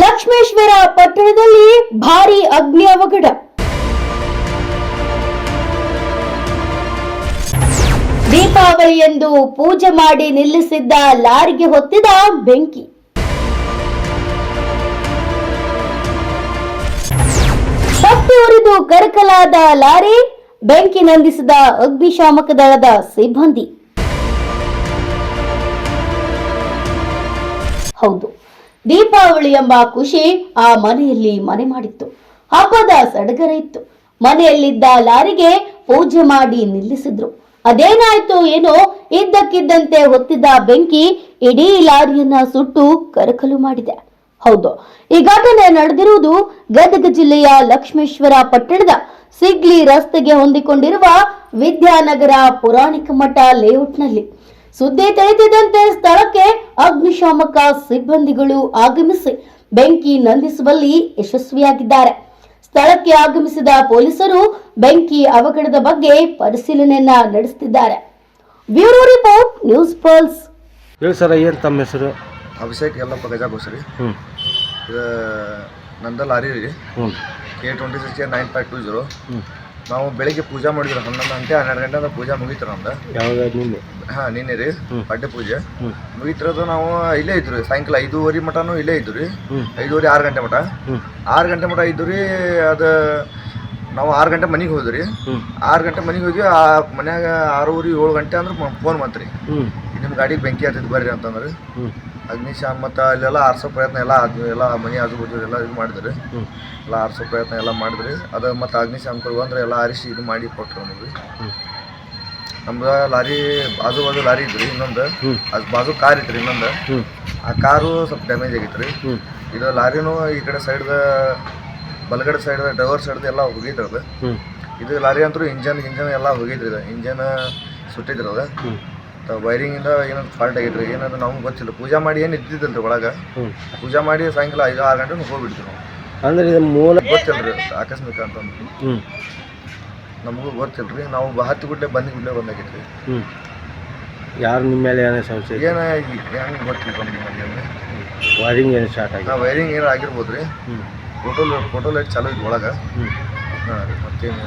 ಲಕ್ಷ್ಮೇಶ್ವರ ಪಟ್ಟಣದಲ್ಲಿ ಭಾರಿ ಅಗ್ನಿ ಅವಘಡ. ದೀಪಾವಳಿಯಂದು ಪೂಜೆ ಮಾಡಿ ನಿಲ್ಲಿಸಿದ್ದ ಲಾರಿಗೆ ಹೊತ್ತಿದ ಬೆಂಕಿ. ತಪ್ಪಿ ಉರಿದು ಕರಕಲಾದ ಲಾರಿ ಬೆಂಕಿ ನಂದಿಸಿದ ಅಗ್ನಿಶಾಮಕ ದಳದ ಸಿಬ್ಬಂದಿ. ಹೌದು. ದೀಪಾವಳಿ ಎಂಬ ಖುಷಿ ಆ ಮನೆಯಲ್ಲಿ ಮನೆ ಮಾಡಿತ್ತು. ಹಬ್ಬದ ಸಡಗರ ಇತ್ತು. ಮನೆಯಲ್ಲಿದ್ದ ಲಾರಿಗೆ ಪೂಜೆ ಮಾಡಿ ನಿಲ್ಲಿಸಿದ್ರು. ಅದೇನಾಯ್ತು ಏನೋ ಇದ್ದಕ್ಕಿದ್ದಂತೆ ಹೊತ್ತಿದ್ದ ಬೆಂಕಿ ಇಡೀ ಲಾರಿಯನ್ನ ಸುಟ್ಟು ಕರಕಲು ಮಾಡಿದೆ. ಹೌದು, ಈ ಘಟನೆ ನಡೆದಿರುವುದು ಗದಗ ಜಿಲ್ಲೆಯ ಲಕ್ಷ್ಮೇಶ್ವರ ಪಟ್ಟಣದ ಸಿಗ್ಲಿ ರಸ್ತೆಗೆ ಹೊಂದಿಕೊಂಡಿರುವ ವಿದ್ಯಾನಗರ ಪುರಾಣಿಕ ಮಠ ಲೇಔಟ್ನಲ್ಲಿ. ಸುದ್ದಿ ತಿಳಿದಿದ್ದಂತೆ ಸ್ಥಳಕ್ಕೆ ಅಗ್ನಿಶಾಮಕ ಸಿಬ್ಬಂದಿಗಳು ಆಗಮಿಸಿ ಬೆಂಕಿ ನಂದಿಸುವಲ್ಲಿ ಯಶಸ್ವಿಯಾಗಿದ್ದಾರೆ. ಸ್ಥಳಕ್ಕೆ ಆಗಮಿಸಿದ ಪೊಲೀಸರು ಬೆಂಕಿ ಅವಘಡದ ಬಗ್ಗೆ ಪರಿಶೀಲನೆಯನ್ನ ನಡೆಸುತ್ತಿದ್ದಾರೆ. Bureau report news pulse. ಹೇಳಿ ಸರ್ ಏನು ತಮ್ಮ ಹೆಸರು? ಅಭಿಷೇಕ್ ಎಲ್ಲಪ್ಪ ಗಜಾಗೋಸರಿ ಹ್ಞೂ ಇದು ನಂದ ಲಾರಿ ರೀ ಹ್ಞೂ K twenty six nine five two zero ಹ್ಞೂ ನಾವು ಬೆಳಿಗ್ಗೆ ಪೂಜೆ ಮಾಡಿದ್ರು ಹನ್ನೊಂದು ಗಂಟೆ ಹನ್ನೆರಡು ಗಂಟೆ ಅಂದ್ರೆ ಪೂಜೆ ಮುಗೀತು ನಮ್ದು. ಯಾವಾಗ ನಿನ್ನೆ? ಹಾಂ ನಿನ್ನೆ ರೀ. ಪಡ್ಡೆ ಪೂಜೆ. ಮುಗಿತಿರೋದು ನಾವು ಇಲ್ಲೇ ಇದ್ರು ರೀ ಸಾಯಂಕಾಲ ಐದೂವರೆ ಮಟನೂ ಇಲ್ಲೇ ಇದ್ದು ರೀ. ಐದೂವರೆ ಆರು ಗಂಟೆ ಮಟ ಆರ್ ಆರು ಗಂಟೆ ಮಟ ಇದ್ದು ರೀ ಅದು ನಾವು ಆರು ಗಂಟೆ ಮನೆಗೆ ಹೋದ್ರಿ ರೀ ಆರು ಗಂಟೆ ಮನೆಗೆ ಹೋಗಿ ಆ ಮನ್ಯಾಗ ಆರೂವರೆ ಏಳು ಗಂಟೆ ಅಂದ್ರೆ ಫೋನ್ ಮಾಡ್ತೀರಿ ನಿಮ್ಮ ಗಾಡಿಗೆ ಬೆಂಕಿ ಹತ್ತಿದ್ದು ಬರ್ರಿ ಅಂತಂದ್ರೆ. ಅಗ್ನಿಶಾಮ್ ಮತ್ತು ಅಲ್ಲೆಲ್ಲ ಆರಿಸೋ ಪ್ರಯತ್ನ ಎಲ್ಲ ಎಲ್ಲ ಮನೆ ಆಜು ಬಾಜು ಎಲ್ಲ ಇದು ಮಾಡಿದ್ರಿ. ಎಲ್ಲ ಆರ್ಸೋ ಪ್ರಯತ್ನ ಎಲ್ಲ ಮಾಡಿದ್ರಿ. ಅದು ಮತ್ತು ಅಗ್ನಿಶಾಮಕರು ಬಂದ್ರೆ ಎಲ್ಲ ಆರಿಸಿ ಇದು ಮಾಡಿ ಕೊಟ್ಟರು ನಮಗೆ ನಮ್ದು ಲಾರಿ ಬಾಜು ಬಾಜು ಲಾರಿ ಇದ್ರಿ ಇನ್ನೊಂದು. ಅದು ಬಾಜು ಕಾರ್ ಇತ್ತು ಇನ್ನೊಂದು. ಆ ಕಾರು ಸ್ವಲ್ಪ ಡ್ಯಾಮೇಜ್ ಆಗಿತ್ತು ರೀ ಇದು ಲಾರಿನೂ ಈ ಕಡೆ ಸೈಡ್ದ ಬಲಗಡೆ ಸೈಡ್ ಡ್ರೈವರ್ ಸೈಡ್ ಎಲ್ಲ ಹೋಗಿದ್ರು ಅದು ಇದು ಲಾರಿ ಅಂತೂ ಇಂಜನ್ ಇಂಜನ್ ಎಲ್ಲ ಹೋಗಿದ್ರಿ ಇದು ಇಂಜನ್ ಸುಟ್ಟಿದ್ರಿ ಅದು ವೈರಿಂಗಿಂದ ಏನೋ ಫಾಲ್ಟ್ ಆಗಿದ್ರಿ. ಏನಂತ ನಮ್ಗೆ ಗೊತ್ತಿಲ್ಲ. ಪೂಜೆ ಮಾಡಿ ಏನು ಇದ್ದಿದ್ದಲ್ರಿ ಒಳಗೆ? ಪೂಜೆ ಮಾಡಿ ಸಾಯಂಕಾಲ ಐದು ಆರು ಗಂಟೆ ಹೋಗ್ಬಿಡ್ತೀವಿ ನಾವು ಅಂದ್ರೆ ಇದು ಮೂಲ ಗೊತ್ತಿಲ್ಲ ರೀ ಆಕಸ್ಮಿಕ ಅಂತಂದು ನಮಗೂ ಗೊತ್ತಿಲ್ಲ ರೀ ನಾವು ಹತ್ತು ಗುಡ್ಲೆ ಬಂದು ಗುಡ್ಲೆ ಬಂದಾಗೈತೆ ರೀ ಹ್ಞೂ ಯಾರು ನಿಮ್ಮ ಮೇಲೆ ಏನೇ ಸಂಶಯ ಏನೇ ಹೆಂಗೆ ಗೊತ್ತಿಲ್ಲ ನಮಗೆ ವೈರಿಂಗ್ ಏನು ಸ್ಟಾರ್ಟ್ ಆಗಿ ವೈರಿಂಗ್ ಏನೋ ಆಗಿರ್ಬೋದು ರೀ ಫೋಟೋ ಫೋಟೋ ಲೈಟ್ ಚಾಲೂ ಇದ್ದು ಒಳಗೆ. ಹ್ಞೂ ಹಾಂ ರೀ ಮತ್ತೇನು